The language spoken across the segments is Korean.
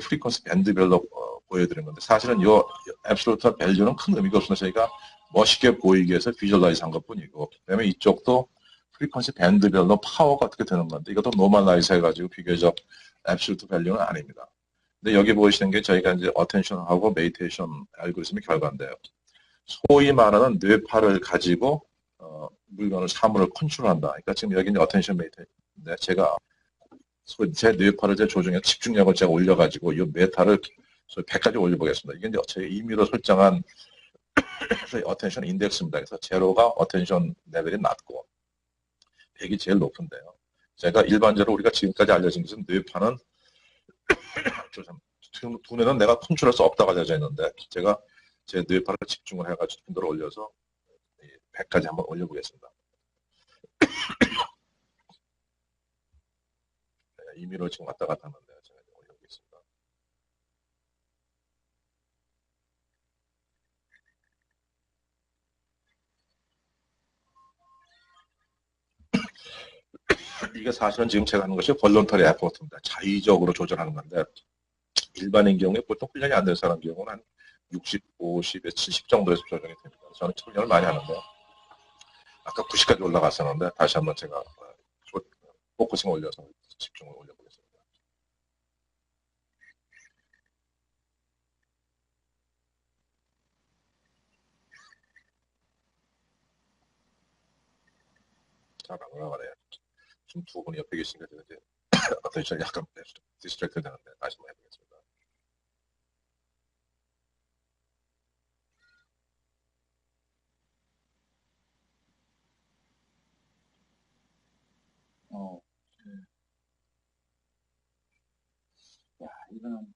프리퀀시 밴드별로 어, 보여드린 건데 사실은 이 앱솔루트 밸류는 큰 의미가 없어서 저희가 멋있게 보이기 위해서 비주얼라이즈 한 것뿐이고 그다음에 이쪽도 프리퀀시 밴드별로 파워가 어떻게 되는 건데 이것도 노멀라이즈 해가지고 비교적 앱솔루트 밸류는 아닙니다. 근데 여기 보이시는 게 저희가 이제 어텐션하고 메디테이션 알고리즘의 결과인데요. 소위 말하는 뇌파를 가지고 어, 물건을 사물을 컨트롤한다. 그러니까 지금 여기 이제 어텐션 메디테이션 제가 제 뇌파를 제 조정해 집중력을 제가 올려가지고 이 메타를 100까지 올려보겠습니다. 이게 이제 제 임의로 설정한 어텐션 인덱스입니다. 그래서 제로가 어텐션 레벨이 낮고 100이 제일 높은데요. 제가 일반적으로 우리가 지금까지 알려진 것은 뇌파는 두뇌는 내가 컨트롤할 수 없다고 알려져 있는데 제가 제 뇌파를 집중을 해가지고 빈도를 올려서 100까지 한번 올려보겠습니다. 임의로 지금 왔다 갔다 하는데 제가 올려보겠습니다. 이게 사실은 지금 제가 하는 것이 볼런터리 에포트입니다. 자의적으로 조절하는 건데 일반인 경우에 보통 훈련이 안 된 사람 경우는 한 60, 50에 70 정도에서 조정이 됩니다. 저는 훈련을 많이 하는데요. 아까 90까지 올라갔었는데 다시 한번 제가 어, 포커싱 올려서 집중을 올려보겠습니다. 잘안 올라가네요. 지금 두 분이 옆에 계시니까 이제 어텐션 약간 디스트랙트 되는데 다시 한번 해보겠습니다. 어. 야, 이거는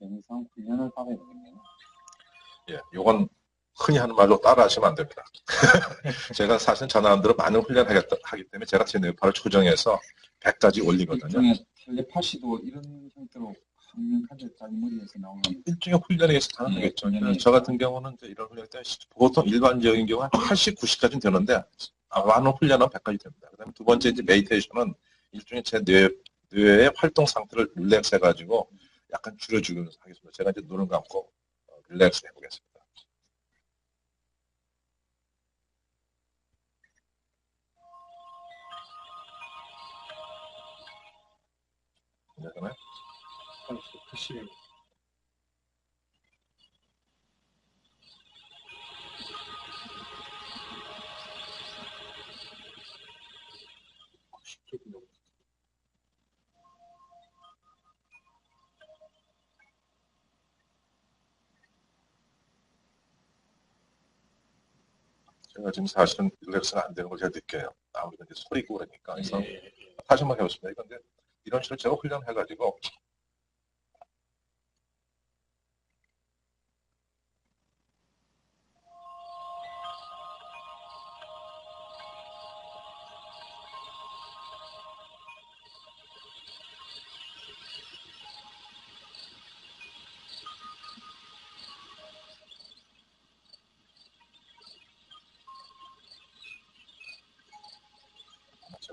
영상 훈련을 받아야 되겠네요. 예, 요건 흔히 하는 말로 따라 하시면 안 됩니다. 제가 사실 전화한대로 많은 훈련하겠다 하기 때문에 제가 제 뇌파를 조정해서 100까지 올리거든요. 일종의 텔레파시도 이런 형태로 자기 머리에서 나오는 일종의 훈련에 의해서 가능하겠죠. 네, 저 같은 경우는 이런 훈련 때 보통 일반적인 경우 한 80, 90까지는 되는데 아, 많은 훈련은 100까지 됩니다. 그다음에 두 번째 이제 메디테이션은 일종의 제 뇌, 뇌의 활동 상태를 릴렉스 해가지고 약간 줄여주기는 하겠습니다. 제가 이제 눈을 감고 어, 릴렉스 해보겠습니다. 되나요? 30, 90. 그러니까 지금 사실은 릴렉스는 안 되는 걸 제가 느껴요. 아무래도 이제 소리고 그러니까. 예. 그래서 예. 다시 한번 해봤습니다. 그런데 이런 식으로 제가 훈련해가지고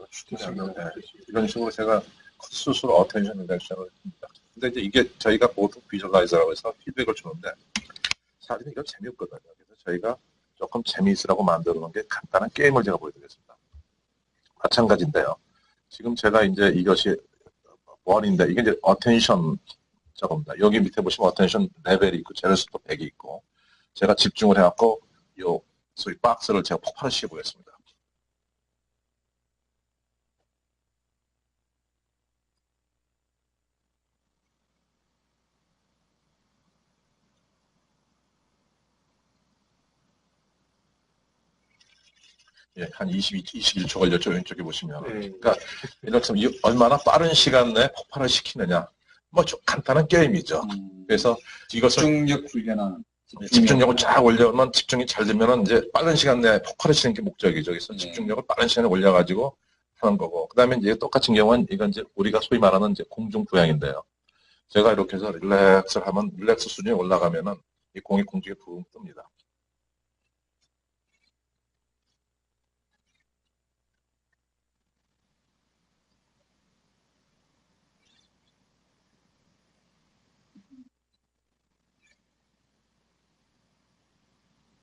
추진하면 네, 이런 식으로 제가 스스로 어텐션 릴렉션을 합니다. 근데 이제 이게 저희가 보통 비주얼라이저라고 해서 피드백을 주는데 사실은 이건 재미없거든요. 그래서 저희가 조금 재미있으라고 만들어 놓은 게 간단한 게임을 제가 보여드리겠습니다. 마찬가지인데요. 지금 제가 이제 이것이 원인데 이게 이제 어텐션 저겁니다. 여기 밑에 보시면 어텐션 레벨이 있고 제로스도 100이 있고 제가 집중을 해갖고 요 소위 박스를 제가 폭발을 시켜 보겠습니다. 예, 한 22, 21초 걸렸죠. 왼쪽에 보시면. 네. 그러니까 이렇게 얼마나 빠른 시간 내에 폭발을 시키느냐. 뭐좀 간단한 게임이죠. 음, 그래서 이것을 집중력 훈련하는 집중력을 쫙 올려면 집중이 잘 되면은 이제 빠른 시간 내에 폭발을 시키는 게 목적이죠. 그래서 네. 집중력을 빠른 시간에 올려가지고 하는 거고. 그 다음에 이제 똑같은 경우는 이건 이제 우리가 소위 말하는 이제 공중 부양인데요. 제가 이렇게 해서 릴렉스를 하면 릴렉스 수준이 올라가면은 이 공이 공중에 붕 뜹니다.